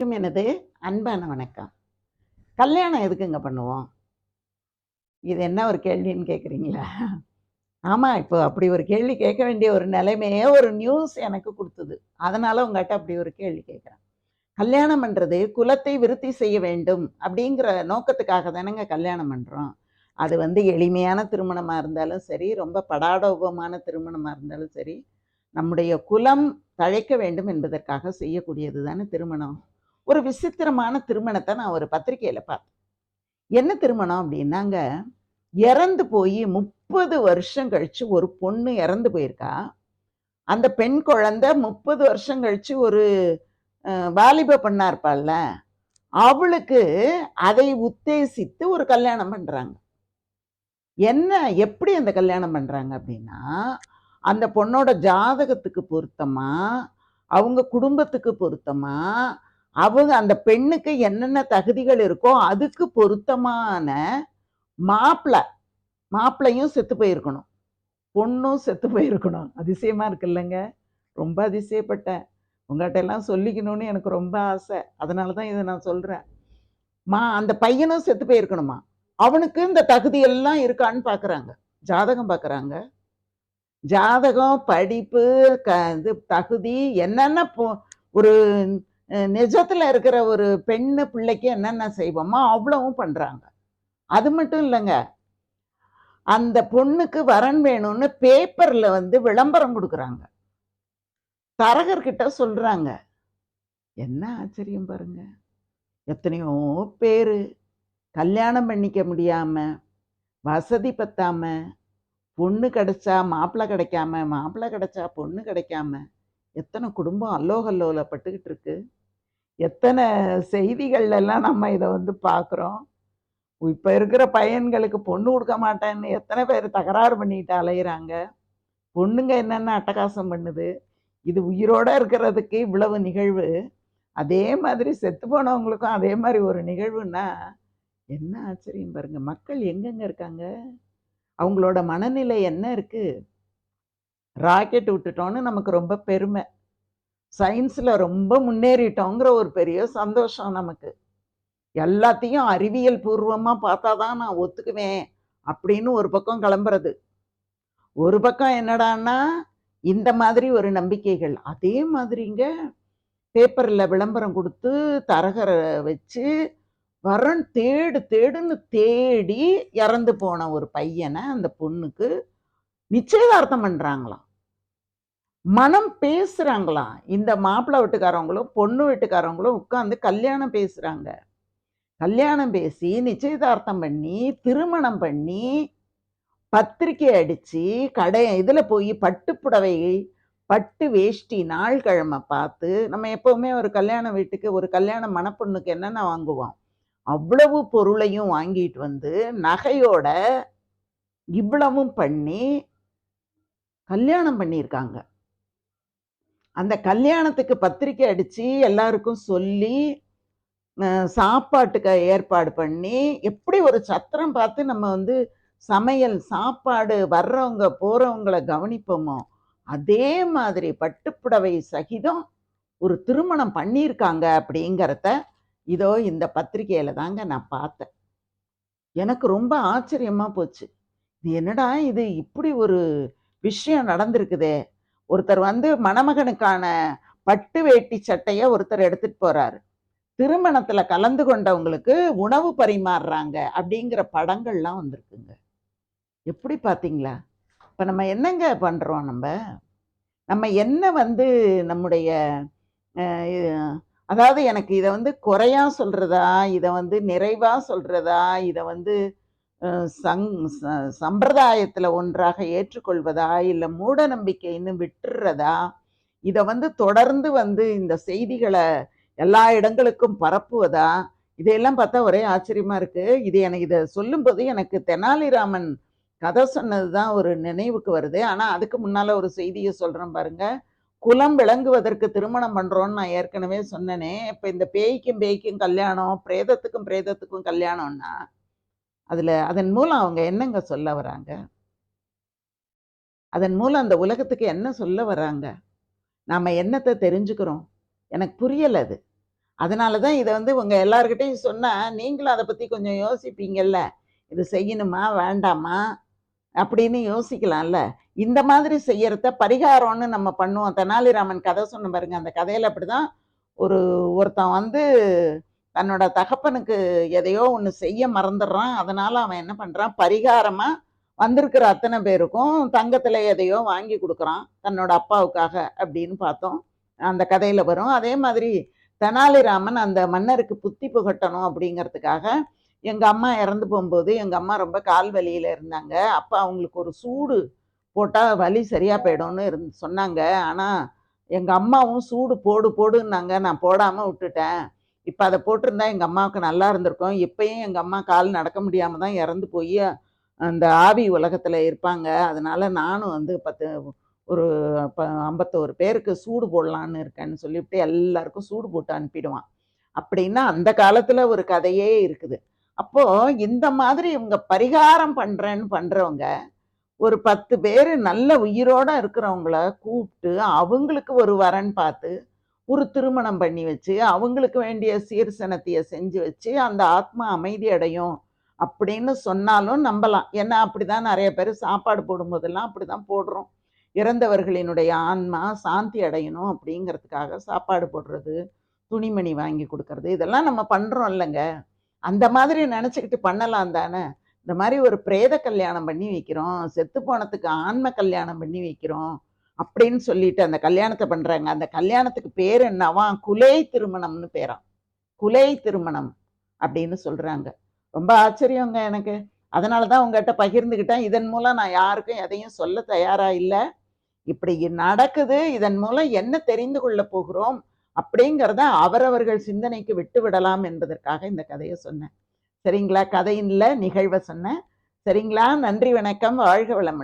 அனைவருக்கும் எனது அன்பான வணக்கம். கல்யாணம் எதுக்குங்க பண்ணுவோம்? இது என்ன ஒரு கேள்வின்னு கேட்குறீங்களா ஆமாம் இப்போ அப்படி ஒரு கேள்வி கேட்க வேண்டிய ஒரு நிலைமையே ஒரு நியூஸ் எனக்கு கொடுத்தது. அதனால உங்கள்கிட்ட அப்படி ஒரு கேள்வி கேட்குறேன். கல்யாணம் பண்ணுறது குலத்தை விருத்தி செய்ய வேண்டும் அப்படிங்கிற நோக்கத்துக்காக தானேங்க கல்யாணம் பண்ணுறோம் அது வந்து எளிமையான திருமணமாக இருந்தாலும் சரி ரொம்ப படாடோபமான திருமணமாக இருந்தாலும் சரி நம்முடைய குலம் தழைக்க வேண்டும் என்பதற்காக செய்யக்கூடியது தானே திருமணம்? ஒரு விசித்திரமான திருமணத்தை நான் ஒரு பத்திரிகையில் பார்த்தேன். என்ன திருமணம் அப்படின்னாங்க இறந்து போய் முப்பது வருஷம் கழிச்சு ஒரு பொண்ணு இறந்து போயிருக்கா. அந்த பெண் குழந்தை முப்பது வருஷம் கழிச்சு ஒரு வாலிப பெண்ணா இருப்பாள்ல. அவளுக்கு அதை உத்தேசித்து ஒரு கல்யாணம் பண்றாங்க. என்ன எப்படி அந்த கல்யாணம் பண்றாங்க அப்படின்னா அந்த பொண்ணோட ஜாதகத்துக்கு பொருத்தமாக அவங்க குடும்பத்துக்கு பொருத்தமாக அவங்க அந்த பெண்ணுக்கு என்னென்ன தகுதிகள் இருக்கோ அதுக்கு பொருத்தமான மாப்பிள்ளை மாப்பிள்ளையும் செத்து போயிருக்கணும். பொண்ணும் செத்து போயிருக்கணும். அதிசயமா இருக்குல்லங்க ரொம்ப அதிசயப்பட்டேன் உங்கள்கிட்ட எல்லாம் சொல்லிக்கணும்னு எனக்கு ரொம்ப ஆசை. அதனால தான் இதை நான் சொல்றேன். மா அந்த பையனும் செத்து போயிருக்கணுமா? அவனுக்கு இந்த தகுதி எல்லாம் இருக்கான்னு பார்க்குறாங்க ஜாதகம் பார்க்குறாங்க ஜாதகம் படிப்பு க இது தகுதி என்னென்ன பொ- ஒரு நிஜத்தில் இருக்கிற ஒரு பெண்ணு பிள்ளைக்கு என்னென்ன செய்வோமோ அவ்வளவும் பண்ணுறாங்க அது மட்டும் இல்லைங்க. அந்த பொண்ணுக்கு வரன் வேணும்னு பேப்பரில் வந்து விளம்பரம் கொடுக்குறாங்க. தரகர்கிட்ட சொல்கிறாங்க என்ன ஆச்சரியம் பாருங்க. எத்தனையோ பேர் கல்யாணம் பண்ணிக்க முடியாமல் வசதி பத்தாமல் பொண்ணு கிடைச்சா மாப்பிள்ளை கிடைக்காம மாப்பிள்ளை கிடைச்சா பொண்ணு கிடைக்காம எத்தனை குடும்பம் அல்லோகல்லோலப்பட்டுக்கிட்டு இருக்குது எத்தனை செய்திகள்ல எல்லாம் நம்ம இதை வந்து பார்க்குறோம்? இப்போ இருக்கிற பையன்களுக்கு பொண்ணு கொடுக்க மாட்டேன்னு எத்தனை பேர் தகராறு பண்ணிட்டு அலையிறாங்க? பொண்ணுங்க என்னென்ன அட்டகாசம் பண்ணுது? இது உயிரோட இருக்கிறதுக்கு இவ்வளவு நிகழ்வு. அதே மாதிரி செத்து போனவங்களுக்கும் அதே மாதிரி ஒரு நிகழ்வுன்னா என்ன ஆச்சரியம் பாருங்க. மக்கள் எங்கெங்க இருக்காங்க? அவங்களோட மனநிலை என்ன இருக்கு? ராக்கெட் விட்டுட்டோன்னு நமக்கு ரொம்ப பெருமை. சயின்ஸில் ரொம்ப முன்னேறிட்டோங்கிற ஒரு பெரிய சந்தோஷம் நமக்கு. எல்லாத்தையும் அறிவியல் பூர்வமாக பார்த்தா தான் நான் ஒத்துக்குவேன் அப்படின்னு ஒரு பக்கம் கிளம்புறது. ஒரு பக்கம் என்னடான்னா இந்த மாதிரி ஒரு நம்பிக்கைகள். அதே மாதிரிங்க பேப்பரில் விளம்பரம் கொடுத்து தரகரை வச்சு வரன் தேடு தேடுன்னு தேடி இறந்து போன ஒரு பையனை அந்த பொண்ணுக்கு நிச்சயதார்த்தம் பண்ணுறாங்களாம் மனம் பேசுகிறாங்களாம் இந்த மாப்பிள்ளை வீட்டுக்காரவங்களும் பொண்ணு வீட்டுக்காரவங்களும் உட்காந்து கல்யாணம் பேசுகிறாங்க கல்யாணம் பேசி நிச்சயதார்த்தம் பண்ணி திருமணம் பண்ணி பத்திரிக்கை அடித்து கடை இதில் போய் பட்டுப்புடவை பட்டு வேஷ்டி நாள் கிழமை பார்த்து நம்ம எப்போவுமே ஒரு கல்யாண வீட்டுக்கு ஒரு கல்யாண மணப்பொண்ணுக்கு என்னென்ன வாங்குவோம்? அவ்வளவு பொருளையும் வாங்கிட்டு வந்து நகையோட இவ்வளவும் பண்ணி கல்யாணம் பண்ணியிருக்காங்க. அந்த கல்யாணத்துக்கு பத்திரிக்கை அடித்து எல்லாருக்கும் சொல்லி சாப்பாட்டுக்கு ஏற்பாடு பண்ணி எப்படி ஒரு சத்திரம் பார்த்து நம்ம வந்து சமையல் சாப்பாடு வர்றவங்க போகிறவங்களை கவனிப்போமோ அதே மாதிரி பட்டுப்புடவை சகிதம் ஒரு திருமணம் பண்ணியிருக்காங்க அப்படிங்கிறத இதோ இந்த பத்திரிகையில் தாங்க நான் பார்த்தேன். எனக்கு ரொம்ப ஆச்சரியமாக போச்சு. இது என்னடா இது இப்படி ஒரு விஷயம் நடந்திருக்குதே. ஒருத்தர் வந்து மணமகனுக்கான பட்டு வேட்டி சட்டையை ஒருத்தர் எடுத்துட்டு போறாரு. திருமணத்துல கலந்து கொண்டவங்களுக்கு உணவு பரிமாறுறாங்க அப்படிங்கிற படங்கள்லாம் வந்திருக்குங்க. எப்படி பார்த்தீங்களா இப்போ நம்ம என்னங்க பண்ணுறோம் நம்ம? நம்ம என்ன வந்து நம்முடைய அதாவது எனக்கு இதை வந்து குறையாக சொல்கிறதா இதை வந்து நிறைவாக சொல்கிறதா இதை வந்து சங் ச- ஒன்றாக ஏற்றுக்கொள்வதா இல்லை மூட நம்பிக்கைன்னு விட்டுறதா? இதை வந்து தொடர்ந்து வந்து இந்த செய்திகளை எல்லா இடங்களுக்கும் பரப்புவதா? இதையெல்லாம் பார்த்தா ஒரே ஆச்சரியமா இருக்கு. இது எனக்கு இதை சொல்லும்போது எனக்கு தெனாலிராமன் கதை சொன்னது தான் ஒரு நினைவுக்கு வருது. ஆனால் அதுக்கு முன்னால் ஒரு செய்தியை சொல்கிறேன் பாருங்க. குலம் விளங்குவதற்கு திருமணம் பண்ணுறோன்னு நான் ஏற்கனவே சொன்னனே. இப்போ இந்த பேய்க்கும் பேய்க்கும் கல்யாணம் பிரேதத்துக்கும் பிரேதத்துக்கும் கல்யாணம்னா அதில் அதன் மூலம் அவங்க என்னங்க சொல்ல வராங்க அதன் மூலம் அந்த உலகத்துக்கு என்ன சொல்ல வராங்க நாம என்னத்தை தெரிஞ்சுக்கிறோம் எனக்கு புரியல அது அதனால தான் இதை வந்து உங்க எல்லாருக்கிட்டையும் சொன்னா, நீங்களும் அதை பத்தி கொஞ்சம் யோசிப்பீங்கல்ல. இது செய்யணுமா? வேண்டாமா? அப்படின்னு யோசிக்கலாம்ல. இந்த மாதிரி செய்யறத பரிகாரம்னு நம்ம பண்ணுவோம். தெனாலிராமன் கதை சொன்ன பாருங்க. அந்த கதையில அப்படிதான் ஒரு ஒருத்தன் வந்து தன்னோட தகப்பனுக்கு எதையோ ஒன்று செய்ய மறந்துடுறான். அதனால் அவன் என்ன பண்ணுறான் பரிகாரமாக வந்திருக்கிற அத்தனை பேருக்கும் தங்கத்தில் எதையோ வாங்கி கொடுக்குறான் தன்னோட அப்பாவுக்காக அப்படின்னு பார்த்தோம். அந்த கதையில் வரும். அதே மாதிரி தெனாலிராமன் அந்த மன்னருக்கு புத்தி புகட்டணும் அப்படிங்கிறதுக்காக, எங்கள் அம்மா இறந்து போகும்போது எங்கள் அம்மா ரொம்ப கால் வலியில் இருந்தாங்க. அப்போ அவங்களுக்கு ஒரு சூடு போட்டால் வலி சரியாக போயிடும்னு இருந் சொன்னாங்க. ஆனால் எங்கள் அம்மாவும் சூடு போடு போடுன்னாங்க. நான் போடாமல் விட்டுட்டேன். இப்போ அதை போட்டிருந்தா எங்கள் அம்மாவுக்கு நல்லா இருந்திருக்கும். இப்பயும் எங்கள் அம்மா கால் நடக்க முடியாமல் தான் இறந்து போய் அந்த ஆவி உலகத்தில் இருப்பாங்க. அதனால் நானும் வந்து 10 ஒரு ப 51 பேருக்கு சூடு போடலான்னு இருக்கேன்னு சொல்லிவிட்டு எல்லாருக்கும் சூடு போட்டு அனுப்பிடுவான். அப்படின்னா அந்த காலத்தில் ஒரு கதையே இருக்குது. அப்போது இந்த மாதிரி இவங்க பரிகாரம் பண்ணுறேன்னு பண்ணுறவங்க ஒரு பத்து பேர் நல்ல உயிரோட இருக்கிறவங்கள கூப்பிட்டு அவங்களுக்கு ஒரு வரன் பார்த்து, ஒரு திருமணம் பண்ணி வச்சு, அவங்களுக்கு வேண்டிய சீர்சனத்தையை செஞ்சு வச்சு, அந்த ஆத்மா அமைதி அடையும் அப்படின்னு சொன்னாலும் நம்பலாம். ஏன்னா, அப்படிதான் நிறைய பேர் சாப்பாடு போடும்போதெல்லாம் அப்படிதான் போடுறோம். இறந்தவர்களினுடைய ஆன்மா சாந்தி அடையணும் அப்படிங்கிறதுக்காக சாப்பாடு போடுறது, துணிமணி வாங்கி கொடுக்கறது இதெல்லாம் நம்ம பண்ணுறோம் இல்லைங்க அந்த மாதிரி நினச்சிக்கிட்டு பண்ணலாம் தானே. இந்த மாதிரி ஒரு பிரேத கல்யாணம் பண்ணி வைக்கிறோம். செத்து போனதுக்கு ஆன்ம கல்யாணம் பண்ணி வைக்கிறோம். அப்படின்னு சொல்லிட்டு அந்த கல்யாணத்தை பண்றாங்க. அந்த கல்யாணத்துக்கு பேரு என்னவாம், குலை திருமணம்னு பேராம். குலை திருமணம் அப்படின்னு சொல்றாங்க. ரொம்ப ஆச்சரியங்க எனக்கு. அதனால தான் உங்கட்ட பகிர்ந்துக்கிட்டேன். இதன் மூலம் நான் யாருக்கும் எதையும் சொல்ல தயாரா இல்ல. இப்படி நடக்குது. இதன் மூலம் என்ன தெரிந்து கொள்ள போகிறோம் அப்படிங்கிறத அவரவர்கள் சிந்தனைக்கு விட்டு விடலாம் என்பதற்காக இந்த கதையை சொன்னேன். சரிங்களா? கதையின்ல நிகழ்வை நிகழ்வ சொன்னேன். சரிங்களா? நன்றி, வணக்கம். வாழ்க வளம்